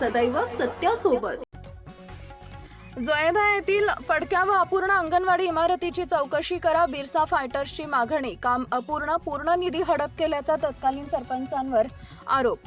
सदैव सत्यासोबत. जयदा येथील पडक्या व अपूर्ण अंगणवाडी इमारतीची चौकशी करा बिरसा फायटर्सची मागणी. काम अपूर्ण पूर्ण निधी हडप केल्याचा तत्कालीन सरपंचांवर आरोप.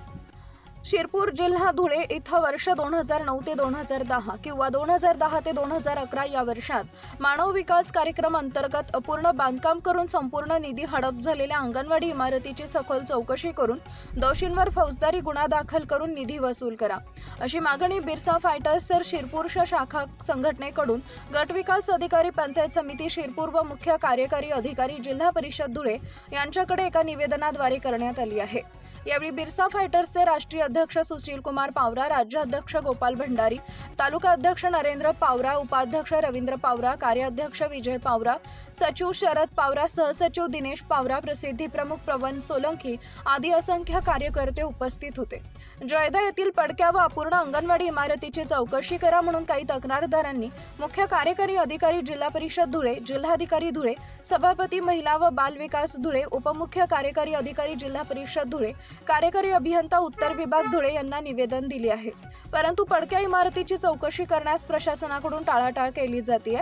शिरपूर जिल्हा धुळे इथं वर्ष दोन हजार नऊ ते दोन हजार दहा किंवा दोन हजार दहा ते दोन हजार अकरा या वर्षात मानव विकास कार्यक्रम अंतर्गत अपूर्ण बांधकाम करून संपूर्ण निधी हडप झालेल्या अंगणवाडी इमारतीची सखोल चौकशी करून दोषींवर फौजदारी गुन्हा दाखल करून निधी वसूल करा. अशी मागणी बिरसा फायटर्स तर शिरपूरच्या शाखा संघटनेकडून गट विकास अधिकारी पंचायत समिती शिरपूर व मुख्य कार्यकारी अधिकारी जिल्हा परिषद धुळे यांच्याकडे एका निवेदनाद्वारे करण्यात आली आहे. यावेळी बिरसा फायटर्सचे राष्ट्रीय अध्यक्ष सुशील कुमार पावरा राज्याध्यक्ष गोपाल भंडारी तालुका अध्यक्ष नरेंद्र पावरा उपाध्यक्ष रवींद्र पावरा कार्याध्यक्ष विजय पावरा सचिव शरद पावरा सहसचिव दिनेश पावरा प्रसिद्धी प्रमुख प्रवन सोलंकी आदी असंख्य कार्यकर्ते उपस्थित होते. जयदा येथील पडक्या व अपूर्ण अंगणवाडी इमारतीची चौकशी करा म्हणून काही तक्रारदारांनी मुख्य कार्यकारी अधिकारी जिल्हा परिषद धुळे जिल्हाधिकारी धुळे सभापती महिला व बाल विकास धुळे उपमुख्य कार्यकारी अधिकारी जिल्हा परिषद धुळे कार्यकारी अभियंता उत्तर विभाग धुळे यांना निवेदन दिले आहे. परंतु पडक्या इमारतीची चौकशी करण्यास प्रशासनाकडून टाळाटाळ केली जाते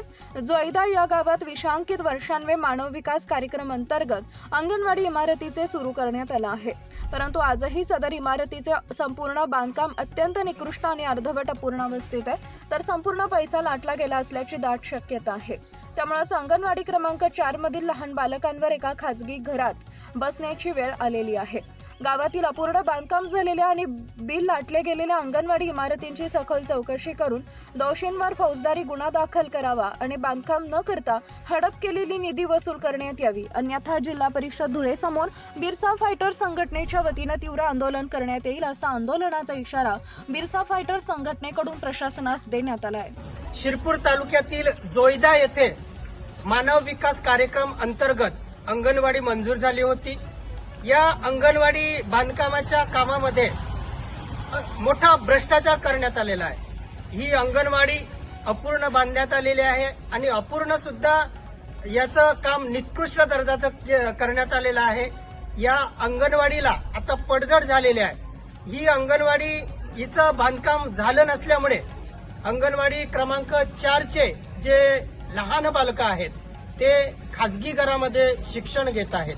जोईदा या गावात विषांकित वर्षान्वे मानव विकास कार्यक्रम अंतर्गत अंगणवाडी इमारतीचे सुरू करण्यात आलं आहे. परंतु आजही सदर इमारतीचे संपूर्ण बांधकाम अत्यंत निकृष्ट आणि अर्धवट अपूर्ण अवस्थेत आहे. तर संपूर्ण पैसा लाटला गेला असल्याची दाट शक्यता आहे. त्यामुळेच अंगणवाडी क्रमांक चार मधील लहान बालकांवर एका खासगी घरात बसण्याची वेळ आलेली आहे. गावातील अपूर्ण बांधकाम झालेल्या आणि बिल लाटले गेलेल्या अंगणवाडी इमारतींची सखोल चौकशी करून दोषींवर फौजदारी गुन्हा दाखल करावा आणि बांधकाम न करता हडप केलेली निधी वसूल करण्यात यावी. अन्यथा जिल्हा परिषद धुळे समोर बिरसा फायटर संघटनेच्या वतीनं तीव्र आंदोलन करण्यात येईल असा आंदोलनाचा इशारा बिरसा फायटर संघटनेकडून प्रशासनास देण्यात आला आहे. शिरपूर तालुक्यातील जोईदा येथे मानव विकास कार्यक्रम अंतर्गत अंगणवाडी मंजूर झाली होती. या अंगणवाडी बांधकामाच्या कामामध्ये मोठा भ्रष्टाचार करण्यात आलेला आहे. ही अंगणवाडी अपूर्ण बांधण्यात आलेली आहे आणि अपूर्ण सुद्धा याचं काम निकृष्ट दर्जाचं के- करण्यात आलेलं आहे. या अंगणवाडीला आता पडझड झालेली आहे. ही अंगणवाडी हिचं बांधकाम झालं नसल्यामुळे अंगणवाडी क्रमांक चारचे जे लहान बालकं आहेत ते खाजगी घरामध्ये शिक्षण घेत आहेत.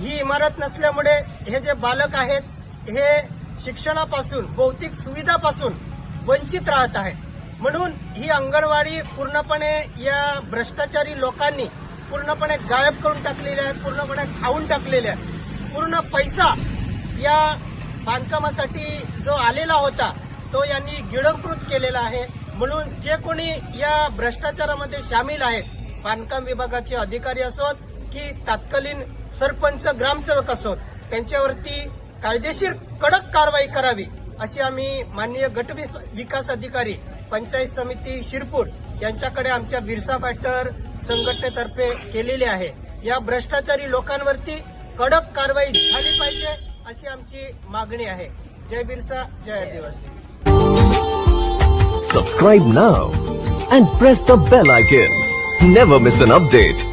ही इमारत नसल्यामुळे हे जे बालक आहेत हे शिक्षणापासून भौतिक सुविधापासून वंचित राहत आहेत. म्हणून ही अंगणवाडी पूर्णपणे या भ्रष्टाचारी लोकांनी पूर्णपणे गायब करून टाकलेली आहे पूर्णपणे खाऊन टाकलेले आहे. पूर्ण पैसा या बांधकामासाठी जो आलेला होता तो यांनी गिळंकृत केलेला आहे. म्हणून जे कोणी या भ्रष्टाचारामध्ये सामील आहेत बांधकाम विभागाचे अधिकारी असोत की तत्कालीन सरपंच ग्रामसेवक असोत त्यांच्यावरती कायदेशीर कडक कारवाई करावी अशी आम्ही माननीय गट विकास अधिकारी पंचायत समिती शिरपूर यांच्याकडे आमच्या बिरसा फॅक्टर संघटनेतर्फे केलेली आहे. या भ्रष्टाचारी लोकांवरती कडक कारवाई झाली पाहिजे अशी आमची मागणी आहे. जय बिरसा जय आदिवासी. Subscribe now and press the bell icon never miss an update